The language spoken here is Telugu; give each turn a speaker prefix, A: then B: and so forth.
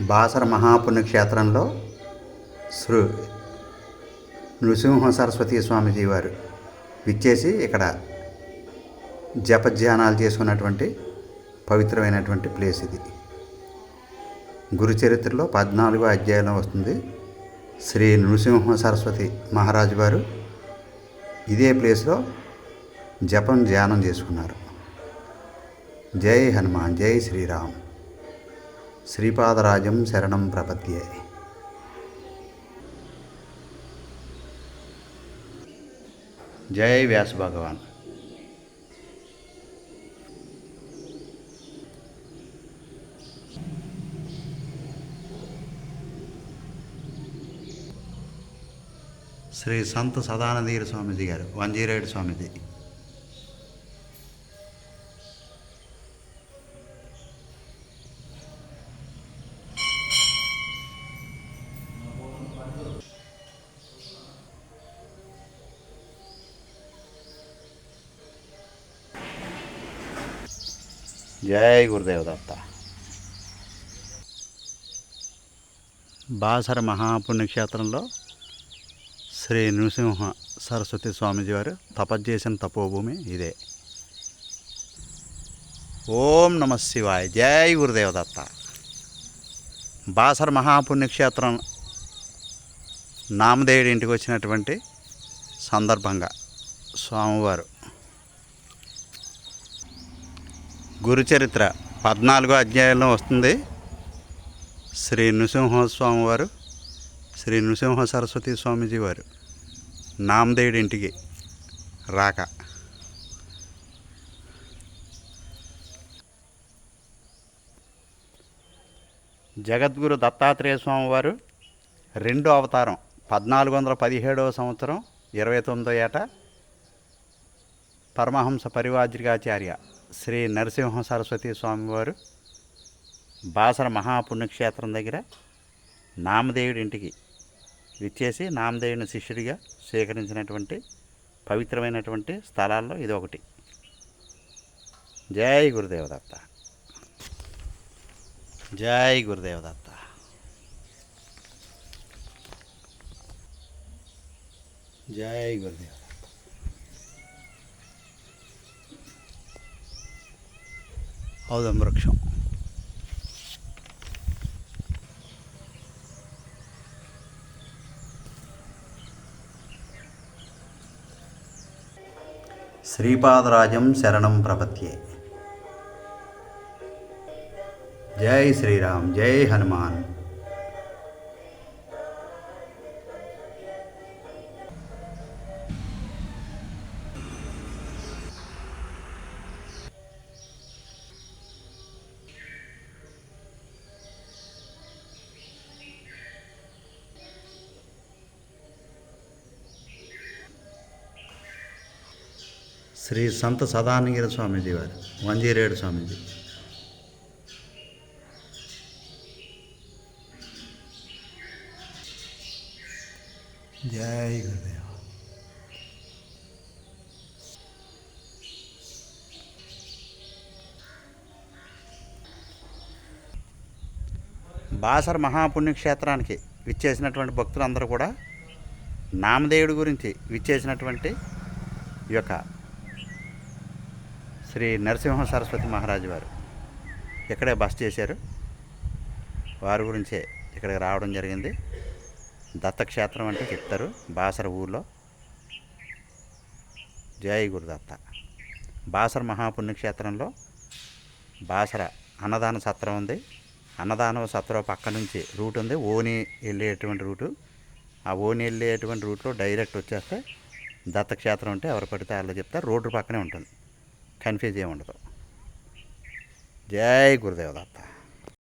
A: బాసర మహాపుణ్యక్షేత్రంలో శ్రీ నృసింహ సరస్వతి స్వామిజీ వారు విచ్చేసి ఇక్కడ జపధ్యానాలు చేసుకున్నటువంటి పవిత్రమైనటువంటి ప్లేస్ ఇది. గురు చరిత్రలో పద్నాలుగో అధ్యాయంలో వస్తుంది. శ్రీ నృసింహ సరస్వతి మహారాజు వారు ఇదే ప్లేస్లో జపం ధ్యానం చేసుకున్నారు. జై హనుమాన్ జై శ్రీరామ్. శ్రీపాదరాజం శరణం ప్రపద్యే. జై వ్యాస భగవాన్. శ్రీ సంత సదానందీర స్వామిజీ గారు వన్ జీరో ఎయిట్ స్వామిజీ. జై గురుదేవ దత్త. బాసర మహాపుణ్యక్షేత్రంలో శ్రీ నృసింహ సరస్వతి స్వామీజీ వారు తపస్చేసిన తపోభూమి ఇదే. ఓం నమ శివాయ. జై గురుదేవ దత్త. బాసర మహాపుణ్యక్షేత్రం నామదేవుడి ఇంటికి వచ్చినటువంటి సందర్భంగా స్వామివారు గురుచరిత్ర పద్నాలుగో అధ్యాయంలో వస్తుంది. శ్రీ నృసింహస్వామి వారు శ్రీ నృసింహ సరస్వతి స్వామీజీ వారు నామదేవుడి ఇంటికి రాక. జగద్గురు దత్తాత్రేయ స్వామి వారు రెండో అవతారం పద్నాలుగు వందల పదిహేడవ సంవత్సరం ఇరవై తొమ్మిదో ఏట పరమహంస పరివాద్రికాచార్య శ్రీ నరసింహ సరస్వతి స్వామివారు బాసర మహాపుణ్యక్షేత్రం దగ్గర నామదేవుడి ఇంటికి విచ్చేసి నామదేవుని శిష్యుడిగా స్వీకరించినటువంటి పవిత్రమైనటువంటి స్థలాల్లో ఇది ఒకటి. జై గురుదేవదత్త. జై గురుదేవదత్త. జై గురుదేవ ఔదం వృక్షం శ్రీపాదరాజం శరణం ప్రపత్యే. జై శ్రీరామ్ జై హనుమాన్. శ్రీ సంత సదానంగిర స్వామీజీ వారు వంజీరేడు స్వామీజీ. జై గురుదేవ. బాసర మహాపుణ్యక్షేత్రానికి విచ్చేసినటువంటి భక్తులందరూ కూడా నామదేవుడి గురించి విచ్చేసినటువంటి ఈ యొక్క శ్రీ నరసింహ సరస్వతి మహారాజు వారు ఇక్కడే బస్ చేశారు? వారి గురించే ఇక్కడికి రావడం జరిగింది. దత్తక్షేత్రం అంటే చెప్తారు బాసర ఊర్లో. జై గురుదత్త. బాసర మహాపుణ్యక్షేత్రంలో బాసర అన్నదాన సత్రం ఉంది. అన్నదాన సత్రం పక్క నుంచి రూట్ ఉంది. ఓని వెళ్ళేటువంటి రూటు. ఆ ఓని వెళ్ళేటువంటి రూట్లో డైరెక్ట్ వచ్చేస్తే దత్తక్షేత్రం ఉంటే ఎవరు పడితే వాళ్ళు చెప్తారు. రోడ్డు పక్కనే ఉంటుంది. కన్ఫ్యూజ్ ఏమి ఉండదు జై గురుదేవదత్త.